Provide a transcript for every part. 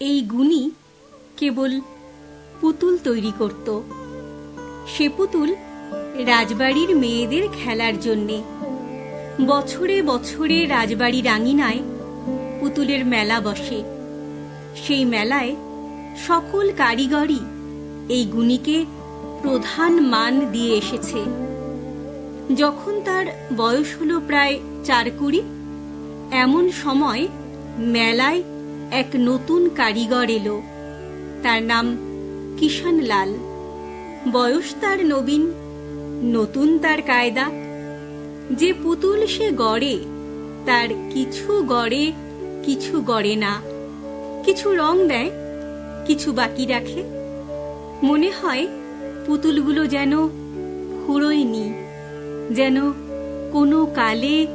এই গুণী কেবল পুতুল তৈরি করত। সে পুতুল রাজবাড়ির মেয়েদের খেলার জন্যে। বছরে বছরে রাজবাড়ির আঙিনায় পুতুলের মেলা বসে। সেই মেলায় সকল কারিগরই এই গুণীকে প্রধান মান দিয়ে এসেছে। যখন তার বয়স হলো প্রায় চার কুড়ি, এমন সময় মেলায় এক নতুন কারিগর এলো। তার নাম কিষান লাল বয়স তার নবীন, নতুন তার কায়দা। যে পুতুল সে গড়ে, তার কিছু গড়ে কিছু গড়ে না। কিছু রং দেয়, কিছু বাকি রাখে। মনে হয় পুতুলগুলো যেন ফুরোয়নি, যেন কোনো কালে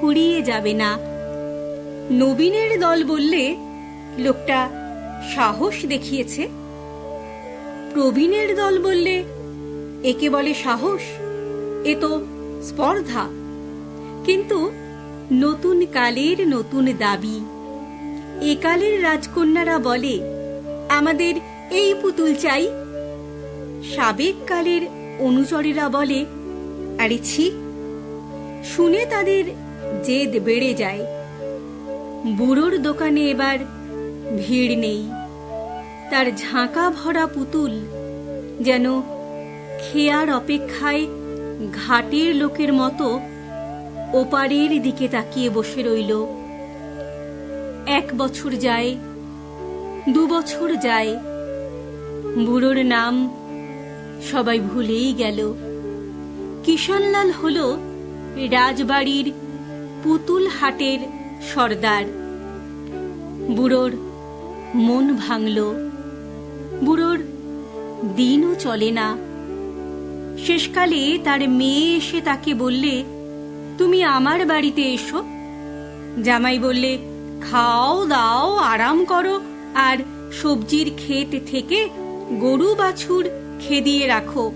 ফুরিয়ে যাবে না। নবীনের দল বললে, লোকটা সাহস দেখিয়েছে? প্রবীণের দল বললে, একে বলে সাহস, এ তো স্পর্ধা। কিন্তু নতুন কালের নতুন দাবি একালের রাজকন্যারা বলে, আমাদের এই পুতুল চাই। সাবেক কালের অনুচরেরা বলে, আরে ছি, শুনে তাদের জেদ বেড়ে যায়। বুড়োর দোকানে এবার ভিড় নেই। তার ঝাঁকা ভরা পুতুল যেন খেয়ার অপেক্ষায় ঘাটের লোকের মতো ওপারের দিকে তাকিয়ে বসে রইল। এক বছর যায়, দু বছর যায়। বুড়োর নাম সবাই ভুলেই গেল। কিষানলাল হল রাজবাড়ির পুতুল হাটের সর্দার। বুড়োর মন ভাঙল। বুড়োর দিনও চলে না। শেষকালে তার মেয়ে এসে তাকে বললে, তুমি আমার বাড়িতে এসো। জামাই বললে, খাও, দাও, আরাম করো, আর সবজির ক্ষেত থেকে গরু বাছুর খেদিয়ে রাখো।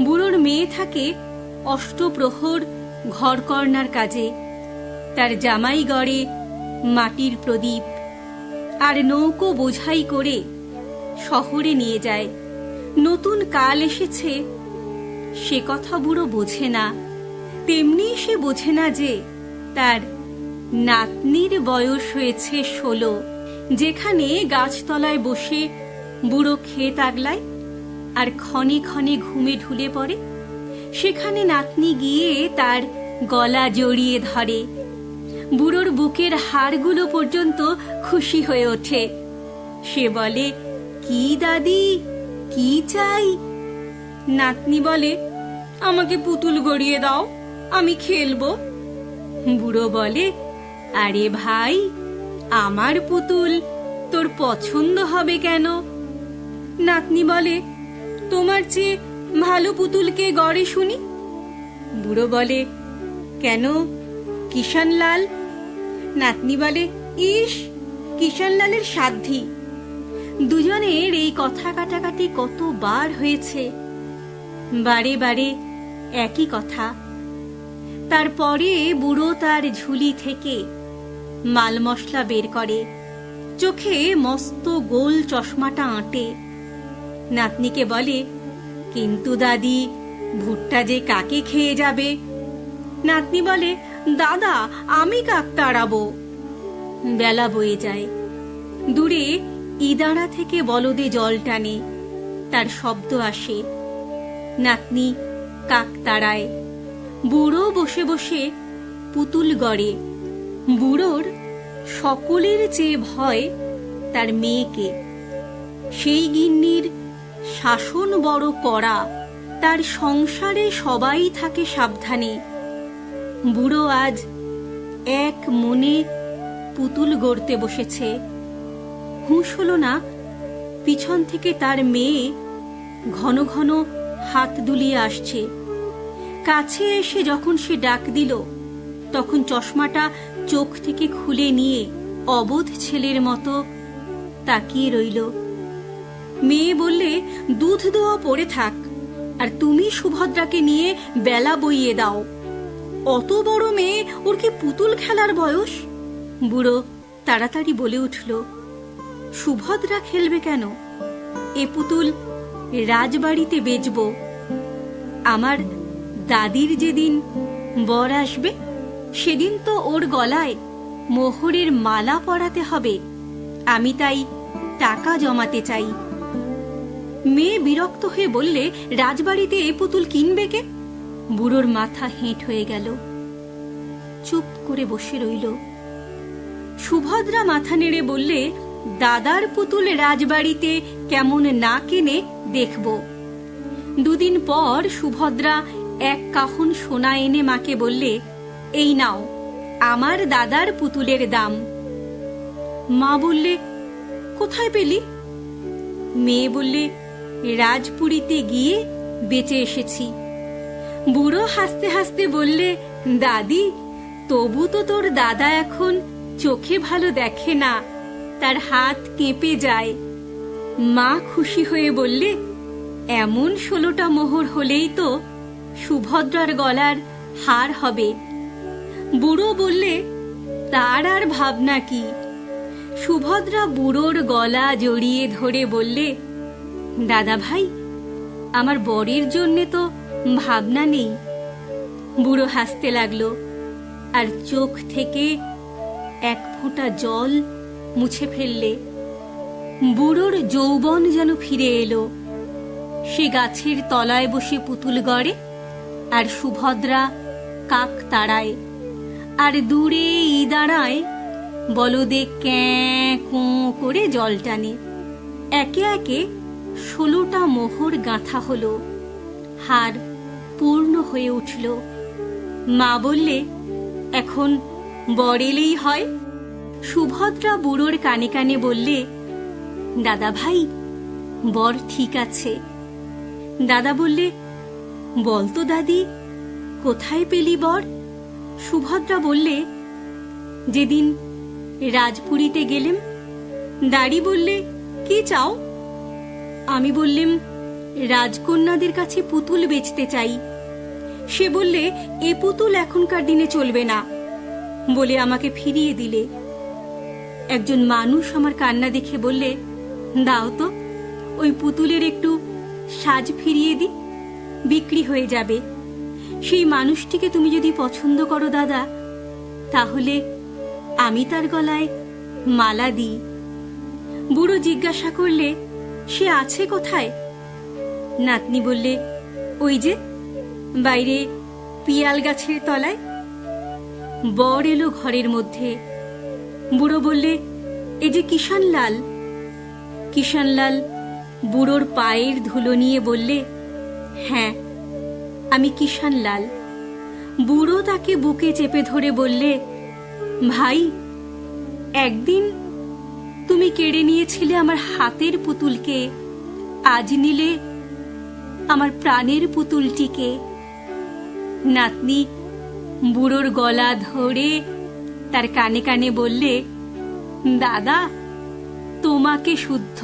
বুড়োর মেয়ে থাকে অষ্টপ্রহর ঘরকর্নার কাজে। তার জামাই গড়ে মাটির প্রদীপ। আর নৌকো বোঝাই করে শহরে নিয়ে যায়। নতুন কাল এসেছে, সে কথা বুড়ো বোঝে না। তেমনি সে বোঝে না যে তার নাতনির বয়স হয়েছে ষোলো। যেখানে গাছতলায় বসে বুড়ো ক্ষেত আগলায় আর ক্ষণে ক্ষণে ঘুমে ঢুলে পড়ে। সেখানে নাতনি গিয়ে তার গলা জড়িয়ে ধরে। বুড়োর বুকের হাড়গুলো পর্যন্ত খুশি হয়ে ওঠে। সে বলে, কি দাদি? কি চাই? নাতনি বলে, আমাকে পুতুল গড়িয়ে দাও, আমি খেলব। বুড়ো বলে, আরে ভাই, আমার পুতুল তোর পছন্দ হবে কেন? নাতনি বলে, তোমার চেয়ে ভালো পুতুলকে গড়ে শুনি? বুড়ো বলে, কেন? কিষানলাল নাতনি বলে ইস কিষানলালের সাধ্যি। দুজনের এই কথা কাটাকাটি কতবার হয়েছে। বারে বারে একই কথা। তারপরে বুড়ো তার ঝুলি থেকে মাল মশলা বের করে। চোখে মস্ত গোল চশমাটা আঁটে। নাতনিকে বলে, কিন্তু দাদি, ভুট্টা যে কাকে খেয়ে যাবে? নাতনি বলে, দাদা, আমি কাক তাড়াবো? বেলা বয়ে যায়। দূরে ইদারা থেকে বলদে জল টানে, তার শব্দ আসে। নাতনি কাক তাড়ায়। বুড়ো বসে বসে পুতুল গড়ে। বুড়োর সকলের চেয়ে ভয় তার মেয়েকে। সেই গিন্নির শাসন বড় করা তার সংসারে সবাই থাকে সাবধানে। বুড়ো আজ এক মনে পুতুল গড়তে বসেছে। হুঁশ হলো না, পিছন থেকে তার মেয়ে ঘন ঘন হাত দুলিয়ে আসছে। কাছে এসে যখন সে ডাক দিল, তখন চশমাটা চোখ থেকে খুলে নিয়ে অবোধ ছেলের মতো তাকিয়ে রইল। মেয়ে বললে, দুধ দেওয়া পড়ে থাক, আর তুমি সুভদ্রাকে নিয়ে বেলা বইয়ে দাও। অত বড় মেয়ে ওর কি পুতুল খেলার বয়স? বুড়ো তাড়াতাড়ি বলে উঠল, সুভদ্রা খেলবে কেন? এ পুতুল রাজবাড়িতে বেচব। আমার দাদির যেদিন বর আসবে, সেদিন তো ওর গলায় মোহরের মালা পরাতে হবে। আমি তাই টাকা জমাতে চাই। মেয়ে বিরক্ত হয়ে বললে, রাজবাড়িতে এ পুতুল কিনবে কে? বুড়োর মাথা হেঁট হয়ে গেল। চুপ করে বসে রইল। সুভদ্রা মাথা নেড়ে বললে, দাদার পুতুল রাজবাড়িতে কেমন না কেনে দেখব। দুদিন পর সুভদ্রা এক কাহন সোনা এনে মাকে বললে, এই নাও, আমার দাদার পুতুলের দাম। মা বললে, কোথায় পেলি? মেয়ে বললে, রাজপুরীতে গিয়ে বেঁচে এসেছি। বুড়ো হাসতে হাসতে বললে, দাদি, তবু তো তোর দাদা এখন চোখে ভালো দেখে না, তার হাত কেঁপে যায়। মা খুশি হয়ে বললে, এমন ষোলোটা মোহর হলেই তো সুভদ্রার গলার হার হবে। বুড়ো বললে, তার আর ভাবনা কি? সুভদ্রা বুড়োর গলা জড়িয়ে ধরে বললে, দাদা ভাই, আমার বরের জন্যে তো ভাবনা নেই। বুড়ো হাসতে লাগল, আর চোখ থেকে এক ফোঁটা জল মুছে ফেললে। বুড়োর যৌবন যেন ফিরে এলো। সে গাছের তলায় বসে পুতুল গড়ে, আর সুভদ্রা কাক তাড়ায়। আর দূরে ই দাঁড়ায় বলদে ক্যাঁ কোঁ করে জল টানে। একে একে ষোলোটা মোহর গাঁথা হলো। হার পূর্ণ হয়ে উঠল। মা বললে, এখন বর এলেই হয়? সুভদ্রা বুড়োর কানে কানে বললে, দাদা ভাই, বর ঠিক আছে। দাদা বললে বলতো দাদি, কোথায় পেলি বর? সুভদ্রা বললে, যেদিন রাজপুরীতে গেলেম। দাড়ি বললে, কি চাও? আমি বললেম, রাজকন্যাদের কাছে পুতুল বেচতে চাই। সে বললে, এ পুতুল এখনকার দিনে চলবে না। বলে আমাকে ফিরিয়ে দিলে। একজন মানুষ আমার কান্না দেখে বললে, দাও তো, ওই পুতুলের একটু সাজ ফিরিয়ে দি, বিক্রি হয়ে যাবে। সেই মানুষটিকে তুমি যদি পছন্দ করো দাদা, তাহলে আমি তার গলায় মালা দিই। বুড়ো জিজ্ঞাসা করলে, সে আছে কোথায়? নাতনি বললে, ওই যে বাইরে পিয়াল গাছের তলায়। বর এলো ঘরের মধ্যে। বুড়ো বললে, এ যে কিষানলাল। কিষানলাল বুড়োর পায়ের ধুলো নিয়ে বললে হ্যাঁ আমি কিষানলাল। বুড়ো তাকে বুকে চেপে ধরে বললে, ভাই, একদিন তুমি কেড়ে নিয়েছিলে আমার হাতের পুতুলকে। আজ নিলে আমার প্রাণের পুতুলটিকে। নাতনি বুড়োর গলা ধরে তার কানে কানে বললে দাদা তোমাকে শুদ্ধ